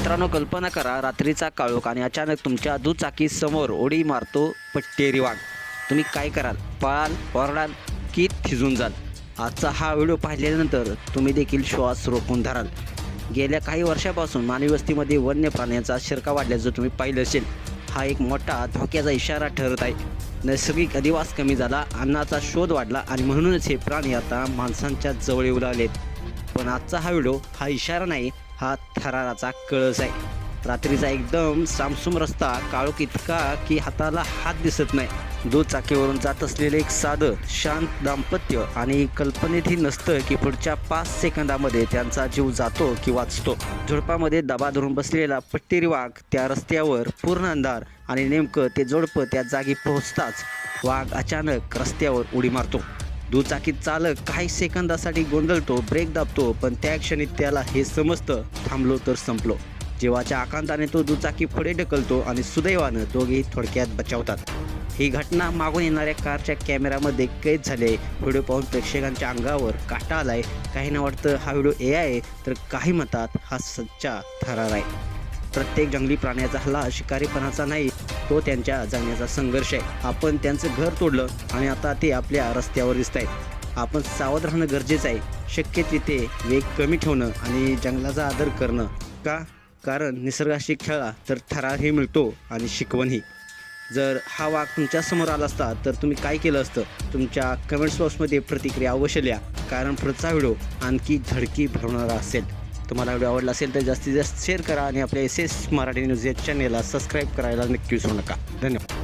मित्रांनो कल्पना करा रात्रीचा काळोख आणि अचानक तुमच्या दुचाकी समोर उडी मारतो पट्टेरी वाघ. तुम्ही काय कराल? पळाल ओरडाल की थिजून जाल? आजचा हा व्हिडिओ पाहिल्यानंतर तुम्ही देखील श्वास रोखून धराल. गेल्या काही वर्षापासून मानवी वस्तीमध्ये वन्य प्राण्यांचा शिरका वाढल्याचं तुम्ही पाहिलं असेल. हा एक मोठा धोक्याचा इशारा ठरत आहे. नैसर्गिक अधिवास कमी झाला अन्नाचा शोध वाढला आणि म्हणूनच हे प्राणी आता माणसांच्या जवळ येऊ लागलेत पण आजचा हा व्हिडिओ हा इशारा नाही हा थराराचा कळस आहे. रात्रीचा एकदम सामसूम रस्ता काळोख इतका की हाताला हात दिसत नाही. दुचाकीवरून जात असलेले एक साधं शांत दाम्पत्य आणि कल्पनेतही नसतं की पुढच्या पाच सेकंदामध्ये त्यांचा जीव जातो की वाचतो. झुडपामध्ये दबा धरून बसलेला पट्टेरी वाघ त्या रस्त्यावर पूर्ण अंधार आणि नेमकं ते जोडपं त्या जागी पोहोचताच वाघ अचानक रस्त्यावर उडी मारतो. दुचाकी चालक काही सेकंदासाठी गोंधळतो ब्रेक दाबतो पण त्या क्षणी त्याला हे समजतं थांबलो तर संपलो. जीवाच्या आकांताने तो दुचाकी पुढे ढकलतो आणि सुदैवानं दोघेही थोडक्यात बचावतात. ही घटना मागून येणाऱ्या कारच्या कॅमेऱ्यामध्ये कैद झाले व्हिडिओ पाहून प्रेक्षकांच्या अंगावर काटा आलाय. काहींना वाटतं हा व्हिडिओ ए आहे तर काही म्हणतात हा सच्चा थरार आहे. प्रत्येक जंगली प्राण्याचा हल्ला शिकारीपणाचा नाही तो त्यांच्या जगण्याचा संघर्ष आहे. आपण त्यांचं घर तोडलं आणि आता ते आपल्या रस्त्यावर दिसत आहेत आपण सावध राहणं गरजेचं आहे. शक्य तिथे वेग कमी ठेवणं आणि जंगलाचा आदर करणं. का? कारण निसर्गाशी खेळा तर थरारही मिळतो आणि शिकवणही. जर हा वाघ तुमच्यासमोर आला असता तर तुम्ही काय केलं असतं? तुमच्या कमेंट्स बॉक्समध्ये प्रतिक्रिया अवश्य लिहा. कारण पुढचा व्हिडिओ आणखी धडकी भरवणारा असेल. तुम्हाला व्हिडिओ आवडला असेल तर जास्तीत जास्त शेअर करा आणि आपल्या एस एस मराठी न्यूज या चॅनेलला सबस्क्राईब करायला नक्की विसरू नका. धन्यवाद.